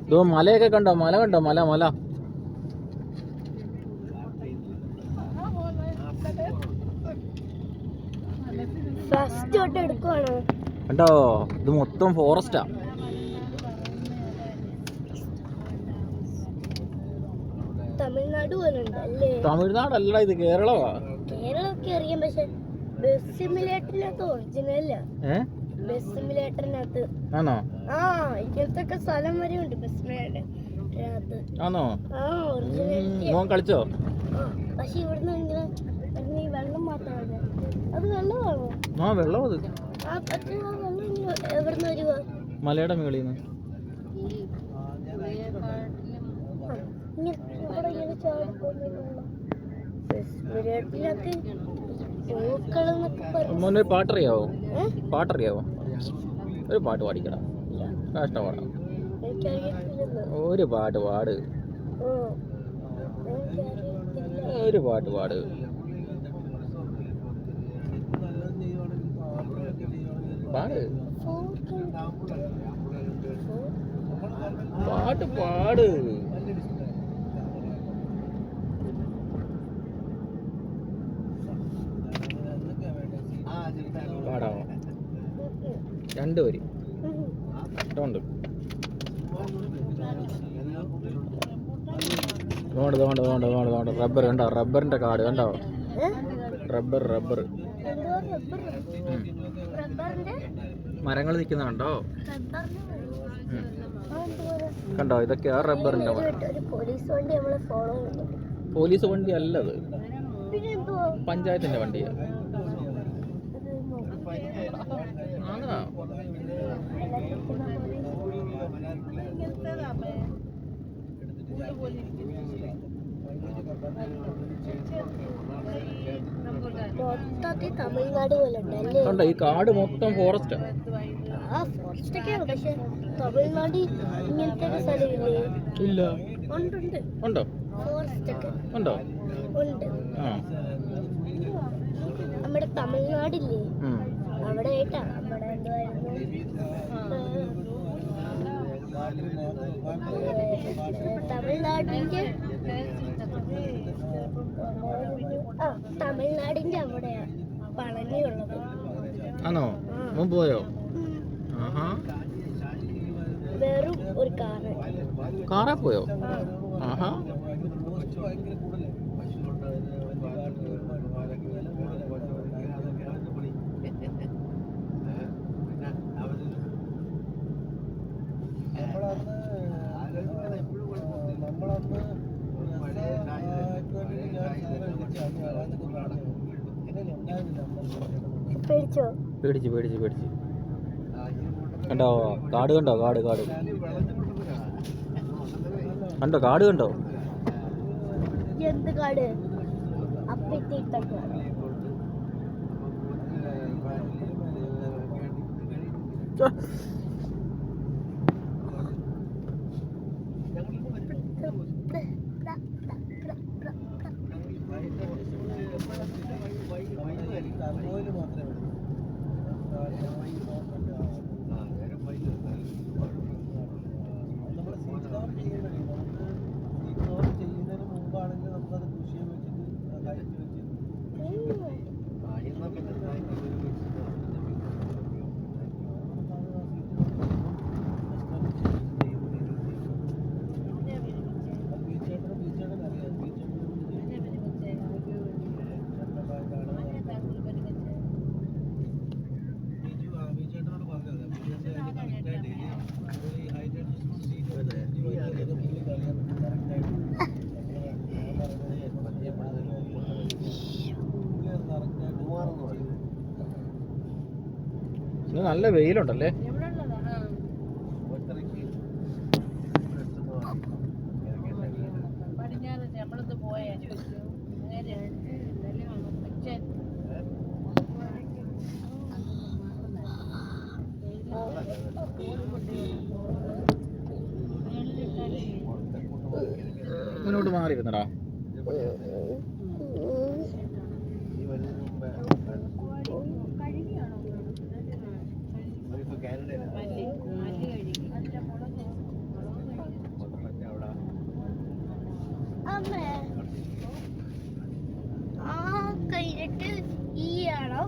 ഇതോ മലയൊക്കെ കണ്ടോ? മല കണ്ടോ? മല മല. കണ്ടോ? ഇത് മൊത്തം ഫോറസ്റ്റാ തമിഴ്നാട് തമിഴ്നാടല്ല ഇത് കേരളമാ കേരളമൊക്കെ അറിയാം പക്ഷെ ബസ് സിമുലേറ്ററിനകത്ത് ഒറിജിനല്ല ഏ? ബസ് സിമുലേറ്ററിനകത്ത് ആണോ? ആ ഇങ്ങനത്തെ ഒക്കെ സ്ഥലം വരെ ഉണ്ട് ബസ് സിമുലേറ്ററിനകത്ത് ആണോ? ആ ഒറിജിനൽ മോൻ കളിച്ചോ? ആ പക്ഷെ ഇവിടുന്ന് ഇങ്ങനെ വരുന്ന ഈ വെള്ളം മാത്രമാണ് അത് വെള്ളമാണോ? ആ വെള്ളം അത്. ആ പക്ഷേ ആ വെള്ളം ഇങ്ങനെ എവിടുന്ന് വരുക മലയുടെ മുകളിൽ നിന്ന് ഇങ്ങനെ ഇവിടെ ഇങ്ങനെ ചാടിപ്പോകുന്ന വെള്ളം. ബസ് സിമുലേറ്ററിനകത്ത് മോനൊരു പാട്ടറിയാവോ? പാട്ടറിയാവോ? ഒരു പാട്ട് പാടിക്കടാ. കഷ്ടപ്പാടാ ഒരു പാട്ട് പാട്. ഒരു പാട്ട് പാട്. പാട്. പാട്ട് പാട്. രണ്ട് വരി ഇഷ്ടമുണ്ട് തോണ്ട് തോണ്ട് തോണ്ട് തോണ്ട് തോണ്ട് റബ്ബർ കണ്ടോ? റബ്ബറിന്റെ കാട് കണ്ടോ? Rubber rubber. മരങ്ങൾ നിൽക്കുന്ന കണ്ടോ? കണ്ടോ ഇതൊക്കെ ആ, ഒരു പോലീസ് വണ്ടി അല്ലത്. പഞ്ചായത്തിന്റെ എന്തുവാ പഞ്ചായത്തിന്റെ വണ്ടിയാ ഇത് ആണോ മൊത്തത്തിൽ തമിഴ്നാട് പോലെ ഉണ്ട് അല്ലേ? കണ്ടോ ഈ കാട് മൊത്തം ഫോറസ്റ്റ് ആ. ഫോറസ്റ്റ് പക്ഷെ തമിഴ്നാട്ടിൽ ഇങ്ങനത്തെ ഒരു സ്ഥലമില്ലേ? ഇല്ല. ഉണ്ട് ഉണ്ടോ? ഫോറസ്റ്റ് ഒക്കെ. ഉണ്ടോ? ഉണ്ട്. ആ. നമ്മുടെ തമിഴ്നാടില്ലേ. അവിടെ ആയിട്ടാ നമ്മുടെ എന്തുവായിരുന്നു? ഏഹ്, തമിഴ്നാടിന്റെ തമിഴ്നാടിന്റെ അവിടെയാ പളനിയുള്ളത്. ആണോ? പോയോ? വെറും ഒരു കാറ്. കാറാ പോയോ? ആഹാ. പേടിച്ചോ? പേടിച്ച് പേടിച്ച് പേടിച്ച്. കണ്ടോ? കാട് കണ്ടോ? കാട് കാട്. കണ്ടോ? കാട് കണ്ടോ? എന്ത് കാട്? അപ്പിത്തീട്ടൊക്കെ ഇന്ന് നല്ല വെയിലുണ്ടല്ലേ? മുന്നോട്ട് മാറിയിരുന്നടാ ആ കഴിഞ്ഞിട്ട് ഈ ആണോ